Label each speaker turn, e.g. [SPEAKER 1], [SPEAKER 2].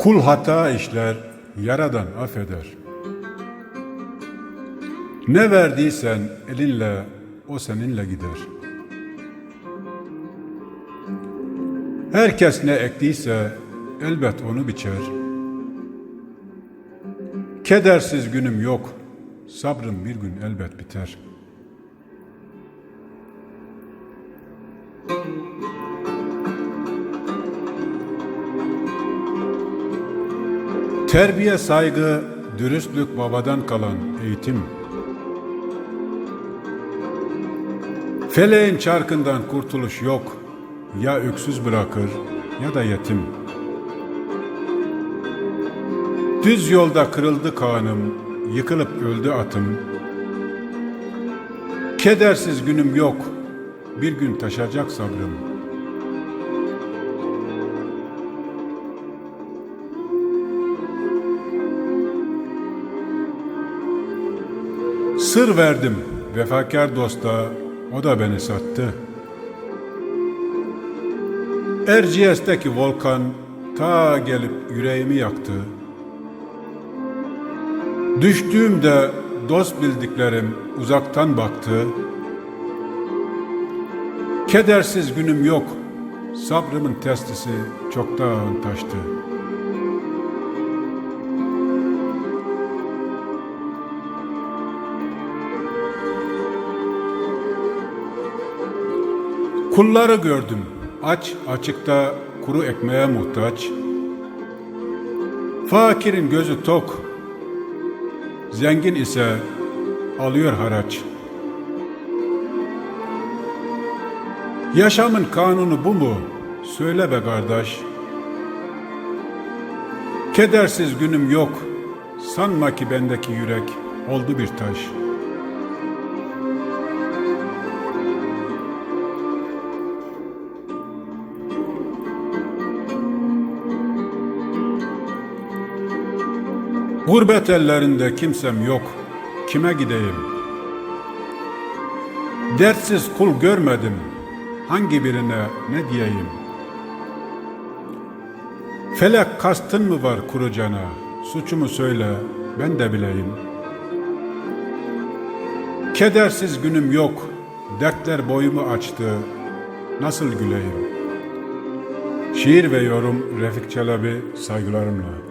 [SPEAKER 1] Kul hata işler, yaradan affeder. Ne verdiysen elinle, o seninle gider. Herkes ne ektiyse elbet onu biçer. Kedersiz günüm yok, sabrım bir gün elbet biter. Terbiye, saygı, dürüstlük babadan kalan eğitim. Feleğin çarkından kurtuluş yok. Ya öksüz bırakır ya da yetim. Düz yolda kırıldı kanım, yıkılıp öldü atım. Kedersiz günüm yok, bir gün taşacak sabrım. Sır verdim vefakar dosta, o da beni sattı. Erciyes'teki volkan ta gelip yüreğimi yaktı. Düştüğümde dost bildiklerim uzaktan baktı. Kedersiz günüm yok, sabrımın testisi çoktan taştı. Kulları gördüm, aç açıkta kuru ekmeğe muhtaç. Fakirin gözü tok, zengin ise alıyor haraç. Yaşamın kanunu bu mu? Söyle be kardeş. Kedersiz günüm yok. Sanma ki bendeki yürek oldu bir taş. Gurbet ellerinde kimsem yok. Kime gideyim? Dertsiz kul görmedim. Hangi birine ne diyeyim? Felek kastın mı var kuru cana? Suçumu söyle, ben de bileyim. Kedersiz günüm yok. Dertler boyumu açtı. Nasıl güleyim? Şiir ve yorum Refik Çelebi saygılarımla.